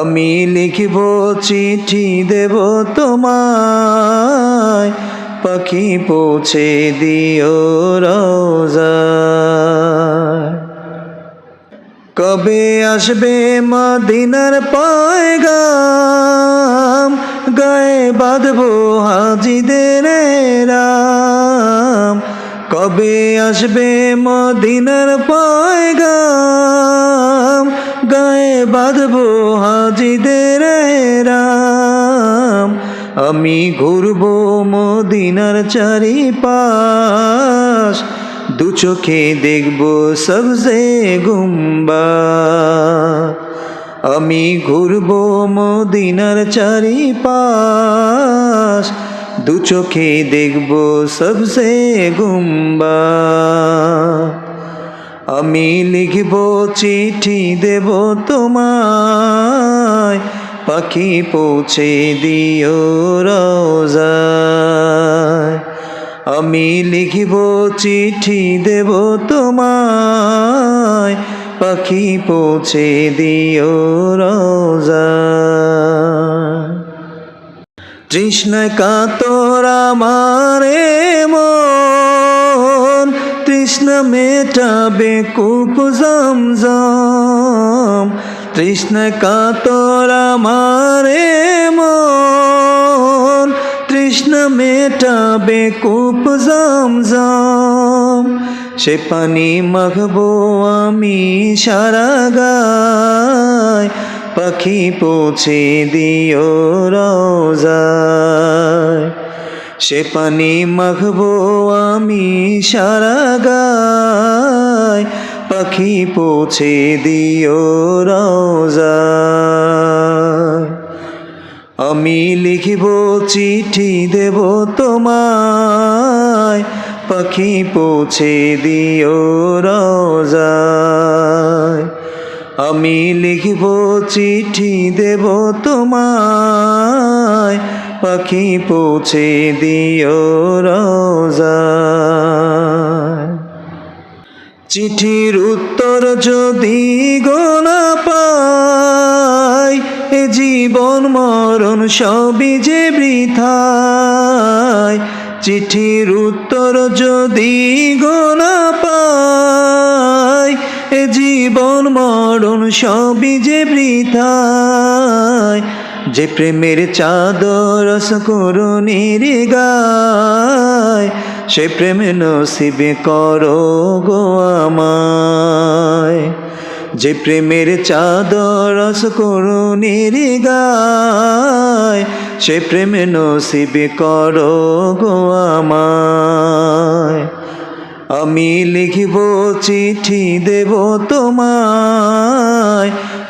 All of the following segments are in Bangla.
আমি লিখব চিঠি দেব তোমায়। পাখি পৌঁছে দিও রোজা। কবে আসবে মদিনার পয়গাম? গায়ে বাঁধবো হাজিদের রাম। কবে আসবে মদিনার পয়গাম? গায়ে বাঁধবো হাজিদের রাম। আমি ঘুরবো মদিনার চারিপাশ। দু চোখে দেখব সবজে গুম্বা। আমি ঘুরব মদিনার চারিপাশ। দু চোখে দেখব সবসে গুম্বা। আমি লিখব চিঠি দেব তোমায়। পাখি পৌঁছে দিও রোজায়। আমি লিখব চিঠি দেব তোমায়। পাখি পৌঁছে দিও রোজা তৃষ্ণায় কাতর আমারে মেটাবে কূপ জমজম তৃষ্ণায় কাতর আমারে মন। তৃষ্ণা মেটাবে কূপ জমজম, সে পানি মাখবো আমি সারা গায়। পাখি পৌঁছে দিও রোজায় সে পানি মাখবো আমি সারা গায়। পাখি পৌঁছে দিও রোজায় আমি লিখিব চিঠি দেব তোমায়। পাখি পৌঁছে দিও রোজায় আমি লিখিব চিঠি দেব তোমায়। পাখি পৌঁছে দিও রোজায় চিঠির উত্তর যদি গোনা পাই, এ জীবন মরণ সবই যে বৃথায়। চিঠির উত্তর যদি গোনা পাই, এ জীবন মরণ সবই যে বৃথায়। যে প্রেমের চাদর করুণীর গায়, সে প্রেম নসিবে করো গো আমায়। যে প্রেমের চাদর করুণীর গায়, সে প্রেম নসিবে করো গো আমায়। আমি লিখিব চিঠি দেব তোমায়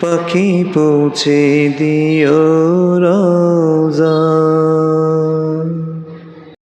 পাখি পৌঁছে দিও রোজা।